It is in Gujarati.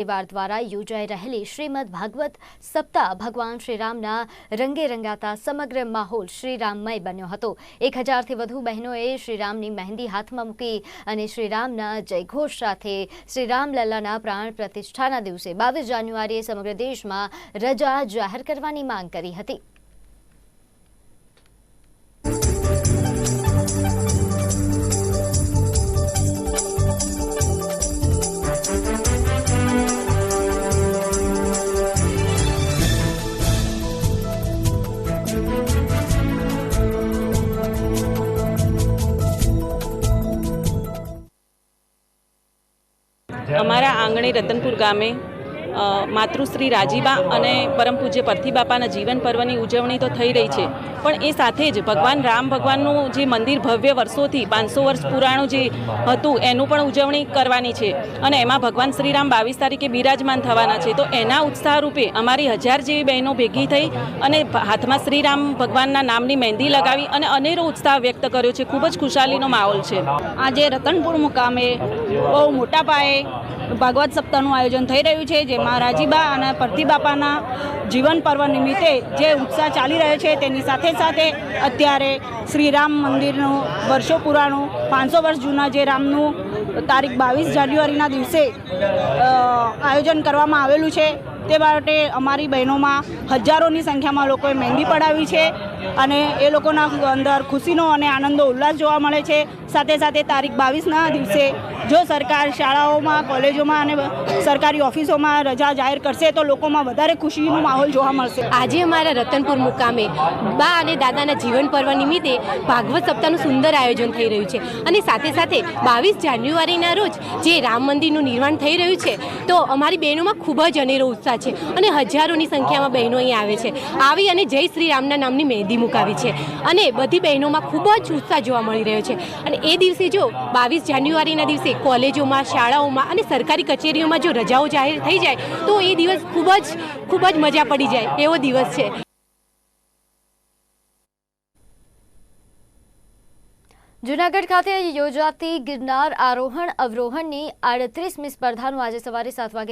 પરિવાર દ્વારા યોજાઈ રહેલી શ્રીમદ ભાગવત સપ્તાહ ભગવાન શ્રીરામના રંગે રંગાતા સમગ્ર માહોલ શ્રીરામમય બન્યો હતો. એક હજારથી વધુ બહેનોએ શ્રીરામની મહેંદી હાથમાં મૂકી અને શ્રીરામના જયઘોષ સાથે શ્રીરામલલ્લાના પ્રાણ પ્રતિષ્ઠાના દિવસે બાવીસ જાન્યુઆરીએ સમગ્ર દેશમાં રજા જાહેર કરવાની માંગ કરી હતી. અમારા આંગણે રતનપુર ગામે માતૃશ્રી રાજીબા અને પરમ પૂજ્ય પરથી બાપાના જીવન પર્વની ઉજવણી તો થઈ રહી છે. પણ એ સાથે જ ભગવાન રામ ભગવાનનું જે મંદિર ભવ્ય વર્ષોથી પાંચસો વર્ષ પુરાણું જે હતું, એનું પણ ઉજવણી કરવાની છે. અને એમાં ભગવાન શ્રીરામ બાવીસ તારીખે બિરાજમાન થવાના છે. તો એના ઉત્સાહ રૂપે અમારી હજાર જેવી બહેનો ભેગી થઈ અને હાથમાં શ્રીરામ ભગવાનના નામની મહેંદી લગાવી અને અનેરો ઉત્સાહ વ્યક્ત કર્યો છે. ખૂબ જ ખુશાલીનો માહોલ છે. આજે રતનપુર મુકામે બહુ મોટા પાયે ભાગવત સપ્તાહનું આયોજન થઈ રહ્યું છે, જેમાં રાજીબા અને પરતીબાપાના જીવન પર્વ નિમિત્તે જે ઉત્સાહ ચાલી રહ્યો છે તેની સાથે સાથે અત્યારે શ્રી રામ મંદિરનું વર્ષો પુરાણું, પાંચસો વર્ષ જૂના જે રામનું તારીખ બાવીસ જાન્યુઆરીના દિવસે આયોજન કરવામાં આવેલું છે. તે માટે અમારી બહેનોમાં હજારોની સંખ્યામાં લોકોએ મહેંદી પડાવી છે અને એ લોકોના અંદર ખુશીનો અને આનંદો ઉલ્લાસ જોવા મળે છે. સાથે સાથે તારીખ બાવીસના દિવસે જો સરકાર શાળાઓમાં, કોલેજોમાં અને સરકારી ઓફિસોમાં રજા જાહેર કરશે તો લોકોમાં વધારે ખુશીનો માહોલ જોવા મળશે. આજે અમારા રતનપુર મુકામે બા અને દાદાના જીવન પર્વ નિમિત્તે ભાગવત સપ્તાહનું સુંદર આયોજન થઈ રહ્યું છે. અને સાથે સાથે બાવીસ જાન્યુઆરીના રોજ જે રામ મંદિરનું નિર્માણ થઈ રહ્યું છે, તો અમારી બહેનોમાં ખૂબ જ અનેરો ઉત્સાહ છે અને હજારોની સંખ્યામાં બહેનો અહીં આવે છે. આવી અને જય શ્રી રામના નામની મહેંદી મુકાવી છે અને બધી બહેનોમાં ખૂબ જ ઉત્સાહ જોવા મળી રહ્યો છે. અને એ દિવસે જો બાવીસ જાન્યુઆરીના દિવસે કોલેજોમાં, શાળાઓમાં અને સરકારી કચેરીઓમાં જો રજાઓ જાહેર થઈ જાય, તો એ દિવસ ખૂબ જ ખૂબ જ મજા પડી જાય. એવો દિવસ છે. જૂનાગઢ ખાતે યોજાતી ગિરનાર આરોહણ અવરોહણની આડત્રીસમી સ્પર્ધાનું આજે સવારે સાત વાગે